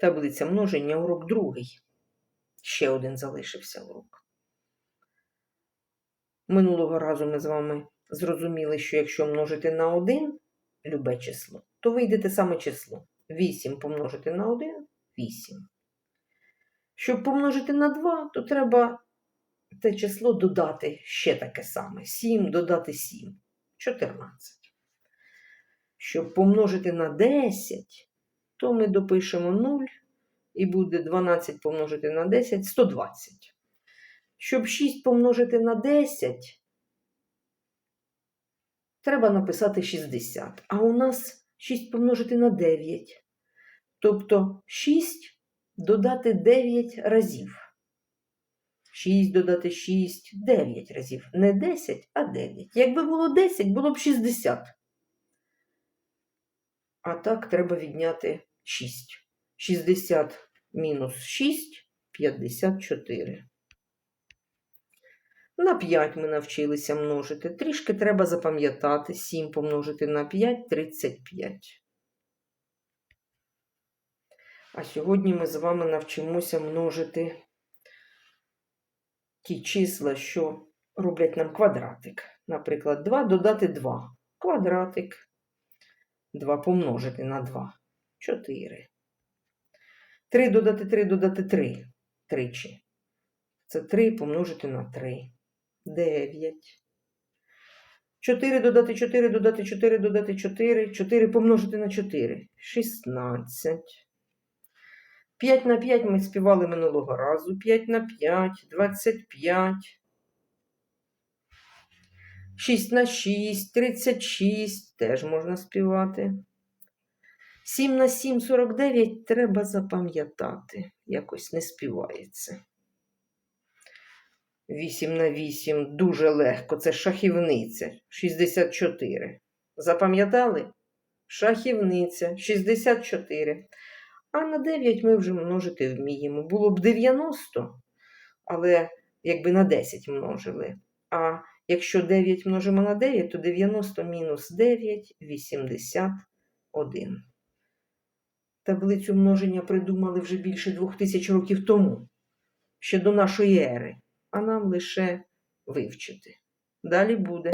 Таблиця множення, урок другий. Ще один залишився урок. Минулого разу ми з вами зрозуміли, що якщо множити на 1 любе число, то вийде те саме число. 8 помножити на 1 8. Щоб помножити на 2, то треба те число додати ще таке саме. 7 додати 7. 14. Щоб помножити на 10, то ми допишемо 0 і буде 12 помножити на 10 120. Щоб 6 помножити на 10, треба написати 60. А у нас 6 помножити на 9. Тобто 6 додати 9 разів. 6 додати 6 9 разів. Не 10, а 9. Якби було 10, було б 60. А так треба відняти 6. 60 мінус 6 54. На 5 ми навчилися множити. Трішки треба запам'ятати. 7 помножити на 5 35. А сьогодні ми з вами навчимося множити ті числа, що роблять нам квадратик. Наприклад, 2 додати 2. Квадратик. 2 помножити на 2. 4. 3 додати 3 додати 3. Тричі. Це 3 помножити на 3. 9. 4 додати 4 додати 4 додати 4. 4 помножити на 4. 16. 5 на 5 ми співали минулого разу. 5 на 5, 25. 6 на 6, 36 теж можна співати. 7 на 7, 49 треба запам'ятати. Якось не співається. 8 на 8 дуже легко. Це шахівниця. 64. Запам'ятали? Шахівниця 64. А на 9 ми вже множити вміємо. Було б 90, але якби на 10 множили. А якщо 9 множимо на 9, то 90 мінус 9 81. Таблицю множення придумали вже більше 2000 років тому, ще до нашої ери, а нам лише вивчити. Далі буде.